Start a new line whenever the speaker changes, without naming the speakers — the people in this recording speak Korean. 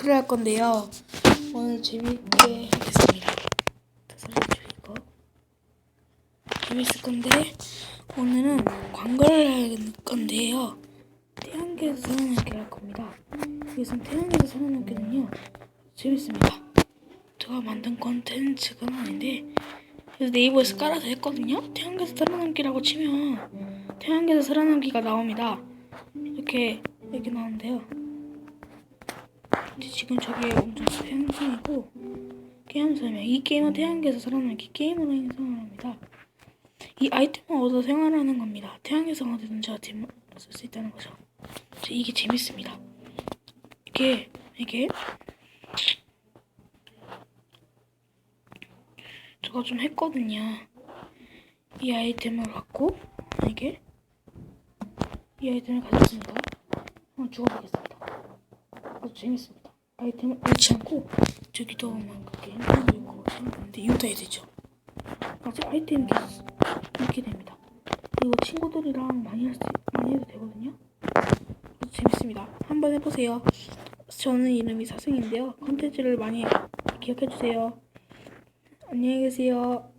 그래 할 건데요. 오늘 재밌게 하겠습니다. 줄이고 재밌을 건데 오늘은 광고를 할 건데요. 태양계에서 살아남기 할 겁니다. 여기서 태양계에서 살아남기는요 재밌습니다. 제가 만든 컨텐츠가 아닌데 그래서 네이버에서 깔아서 했거든요. 태양계에서 살아남기라고 치면 태양계에서 살아남기가 나옵니다. 이렇게 이렇게 나오는데요. 근데 지금 저게 엄청 팽성이고 게임 설명 이 게임은 태양계에서 살아남기 게임으로 생활합니다. 이 아이템을 얻어 생활하는 겁니다. 태양에서 어디든지 아이템을 쓸수 있다는 거죠. 저 이게 재밌습니다. 이게 이게 제가 좀 했거든요. 이 아이템을 갖고 이게 이 아이템을 가졌습니다. 한번 죽어보겠습니다. 아주 재밌습니다. 아이템을 잃지 않고 저기도 막 그렇게 행동을 있고 근데 이거 다 해야 되죠. 아직 아이템 계속 이렇게 됩니다. 그리고 친구들이랑 많이 할 수, 많이 해도 되거든요. 재밌습니다. 한번 해보세요. 저는 이름이 사승인데요. 컨텐츠를 많이 기억해주세요. 안녕히 계세요.